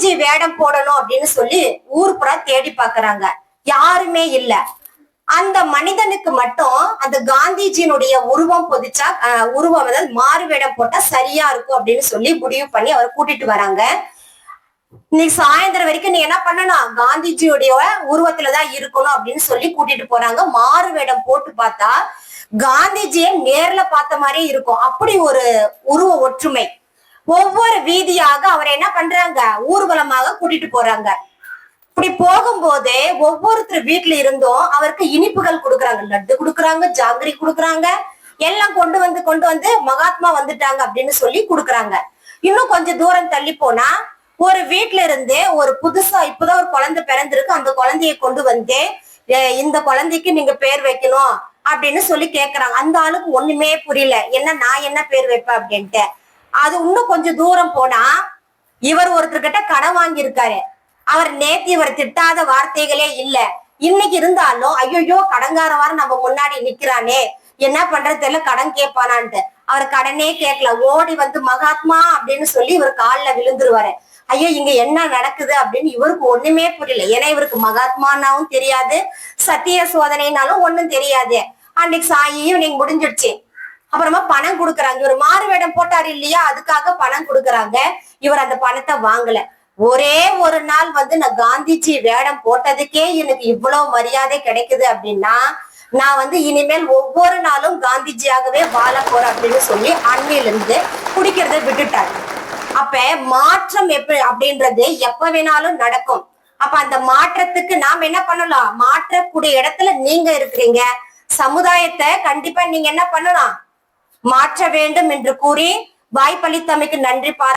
காந்திஜி வேடம் போடணும் அப்படின்னு சொல்லி ஊர் புறா தேடி பாக்குறாங்க. யாருமே இல்ல. அந்த மனிதனுக்கு மட்டும் அந்த காந்திஜியினுடைய உருவம் பொதிச்சா அஹ், உருவம் அதாவது மாறு வேடம் போட்டா சரியா இருக்கும் அப்படின்னு சொல்லி முடிவு பண்ணி அவர் கூட்டிட்டு வராங்க. இன்னைக்கு சாயந்தரம் வரைக்கும் நீ என்ன பண்ணணும்? காந்திஜியுடைய உருவத்துலதான் இருக்கணும் அப்படின்னு சொல்லி கூட்டிட்டு போறாங்க. மாறு வேடம் போட்டு பார்த்தா காந்திஜியை நேர்ல பார்த்த மாதிரியே இருக்கும். அப்படி ஒரு உருவ ஒற்றுமை. ஒவ்வொரு வீதியாக அவர் என்ன பண்றாங்க? ஊர்வலமாக கூட்டிட்டு போறாங்க. இப்படி போகும்போது ஒவ்வொருத்தர் வீட்டுல இருந்தும் அவருக்கு இனிப்புகள் கொடுக்குறாங்க. லட்டு கொடுக்குறாங்க ஜாங்கிரி கொடுக்குறாங்க. எல்லாம் கொண்டு வந்து கொண்டு வந்து மகாத்மா வந்துட்டாங்க அப்படின்னு சொல்லி கொடுக்குறாங்க. இன்னும் கொஞ்சம் தூரம் தள்ளி போனா ஒரு வீட்ல இருந்து ஒரு புதுசா இப்பதான் ஒரு குழந்தை பிறந்திருக்கு. அந்த குழந்தைய கொண்டு வந்து இந்த குழந்தைக்கு நீங்க பேர் வைக்கணும் அப்படின்னு சொல்லி கேக்குறாங்க. அந்த ஆளுக்கு ஒண்ணுமே புரியல. என்ன நான் என்ன பேர் வைப்பேன்? அப்படின்ட்டு. அது இன்னும் கொஞ்சம் தூரம் போனா இவர் ஒருத்தர்கிட்ட கடன் வாங்கியிருக்காரு. அவர் நேத்து இவர் திட்டாத வார்த்தைகளே இல்ல. இன்னைக்கு இருந்தாலும் ஐயோ கடங்கார வாரம் நம்ம முன்னாடி நிக்கிறானே. என்ன பண்றது தெரியல கடன் கேட்பானான்ட்டு. அவர் கடனே கேட்கல. ஓடி வந்து மகாத்மா அப்படின்னு சொல்லி இவர் கால்ல விழுந்துருவாரு. ஐயோ இங்க என்ன நடக்குது அப்படின்னு இவருக்கு ஒண்ணுமே புரியல. ஏன்னா இவருக்கு மகாத்மானாவும் தெரியாது சத்திய சோதனைனாலும் ஒண்ணும் தெரியாது. அன்னைக்கு சாய் ஈவினிங் முடிஞ்சிடுச்சு. அப்புறமா பணம் கொடுக்குறாங்க. இவர் மாறு வேடம் போட்டாரு இல்லையா? அதுக்காக பணம் கொடுக்குறாங்க. இவர் அந்த பணத்தை வாங்கல. ஒரே ஒரு நாள் வந்து நான் காந்திஜி வேடம் போட்டதுக்கே எனக்கு இவ்வளவு மரியாதை கிடைக்குது அப்படின்னா நான் வந்து இனிமேல் ஒவ்வொரு நாளும் காந்திஜியாகவே வாழ போறேன் அப்படின்னு சொல்லி அன்னையிலிருந்து குடிக்கிறத விட்டுட்டாரு. அப்ப மாற்றம் எப்படி அப்படின்றது எப்ப வேணாலும் நடக்கும். அப்ப அந்த மாற்றத்துக்கு நாம் என்ன பண்ணலாம்? மாற்றக்கூடிய இடத்துல நீங்க இருக்கிறீங்க. சமுதாயத்தை கண்டிப்பா நீங்க என்ன பண்ணலாம்? மாற்ற வேண்டும் என்று கூறி வாய்ப்பளித்தமைக்கு நன்றி பார